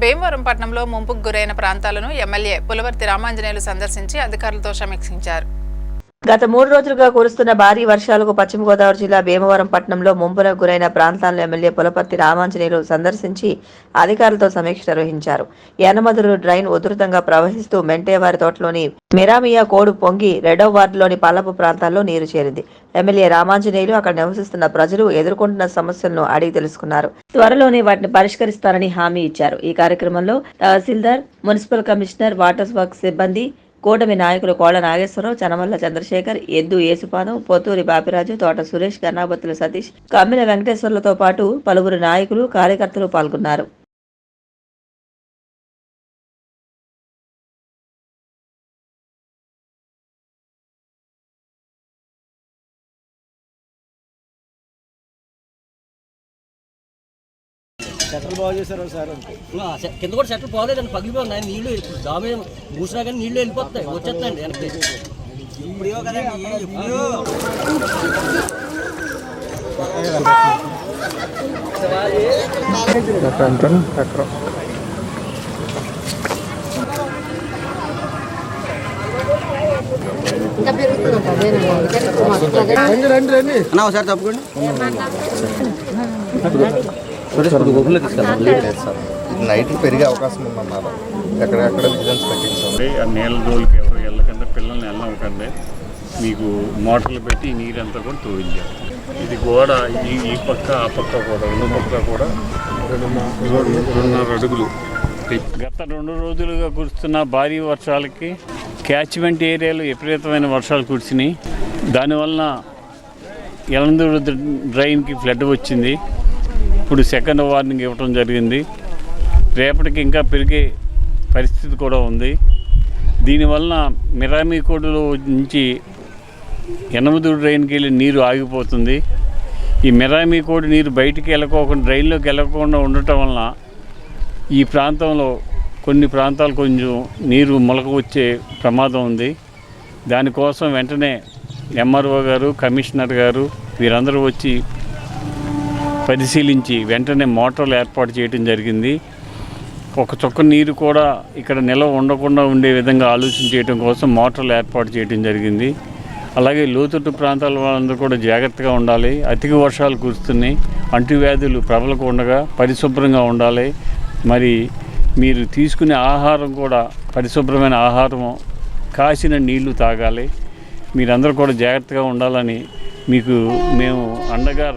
భీమవరం పట్టణంలో ముంపుకు గురైన ప్రాంతాలను ఎమ్మెల్యే పులవర్తి రామాంజనేయులు సందర్శించి అధికారులతో సమీక్షించారు. గత మూడు రోజులుగా కురుస్తున్న భారీ వర్షాలకు పశ్చిమ గోదావరి జిల్లా భీమవరం పట్టణంలో ముంపులకు గురైన ప్రాంతాలను ఎమ్మెల్యే పులపర్తి రామాంజనేయులు సందర్శించి అధికారులతో సమీక్ష నిర్వహించారు. యానమదురు డ్రైన్ ఉధృతంగా ప్రవహిస్తూ మెంటేవారి తోటలోని మిరామియా కోడు పొంగి రెండవ వార్డులోని పల్లపు ప్రాంతాల్లో నీరు చేరింది. ఎమ్మెల్యే రామాంజనేయులు అక్కడ నివసిస్తున్న ప్రజలు ఎదుర్కొంటున్న సమస్యలను అడిగి తెలుసుకున్నారు. త్వరలోనే వాటిని పరిష్కరిస్తారని హామీ ఇచ్చారు. ఈ కార్యక్రమంలో tahsildar municipal commissioner water work సిబ్బంది కూటమి నాయకులు కోళ్ళ నాగేశ్వరరావు చనమల్ల చంద్రశేఖర్ ఎద్దు యేసుపాదం పొత్తూరి బాపిరాజు తోట సురేష్ కన్నాబత్తుల సతీష్ కమ్మిన వెంకటేశ్వర్లతో పాటు పలువురు నాయకులు కార్యకర్తలు పాల్గొన్నారు. షట్టర్లు బాగు చేశారు సార్ కింద కూడా సెట్లు పోలేదండి పగిలిపోయి నీళ్ళు దామే మూసినా కానీ నీళ్ళు వెళ్ళిపోతాయి వచ్చేస్తాయండి వెనక్కి. ఇప్పుడు కదండి ఇప్పుడు అన్న ఒకసారి తప్పుకోండి. నైట్ పెరిగే అవకాశం ఉందన్నారు ఎక్కడెక్కడ విజిలెన్స్ పెట్టించాం ఉంటే ఆ నీళ్ళ జోలికి ఎవరు వెళ్ళకండి పిల్లల్ని వెళ్ళవకండి మీకు మోటార్లు పెట్టి ఈ నీరంతా కూడా తోడించారు ఇది గోడ ఈ ఈ పక్క ఆ పక్క కూడా రెండు పక్క కూడా రెండు- రెండున్నర అడుగులు. గత రెండు రోజులుగా కురుస్తున్న భారీ వర్షాలకి క్యాచ్మెంట్ ఏరియాలో విపరీతమైన వర్షాలు కురిసినాయి. దానివలన ఎలందూరు డ్రైన్కి ఫ్లడ్ వచ్చింది. ఇప్పుడు సెకండ్ వార్నింగ్ ఇవ్వటం జరిగింది. రేపటికి ఇంకా పెరిగే పరిస్థితి కూడా ఉంది. దీనివలన మిరామికోడులో నుంచి ఎనమదు డ్రైన్కి వెళ్ళి నీరు ఆగిపోతుంది. ఈ మిరామికోడు నీరు బయటికి వెళ్ళకోకుండా డ్రైన్లోకి వెళ్ళకుండా ఉండటం వలన ఈ ప్రాంతంలో కొన్ని ప్రాంతాలు కొంచెం నీరు మొలక వచ్చే ప్రమాదం ఉంది. దానికోసం వెంటనే ఎంఆర్ఓ గారు కమిషనర్ గారు వీరందరూ వచ్చి పరిశీలించి వెంటనే మోటార్లు ఏర్పాటు చేయడం జరిగింది. ఒక చొక్క నీరు కూడా ఇక్కడ నిల్వ ఉండకుండా ఉండే విధంగా ఆలోచన చేయడం కోసం మోటార్లు ఏర్పాటు చేయడం జరిగింది. అలాగే లోతట్టు ప్రాంతాల వాళ్ళందరూ కూడా జాగ్రత్తగా ఉండాలి. అధిక వర్షాలు కురుస్తున్నాయి. అంటువ్యాధులు ఉండగా పరిశుభ్రంగా ఉండాలి. మరి మీరు తీసుకునే ఆహారం కూడా పరిశుభ్రమైన ఆహారం కాసిన నీళ్ళు తాగాలి. మీరందరూ కూడా జాగ్రత్తగా ఉండాలని మీకు మేము అండగా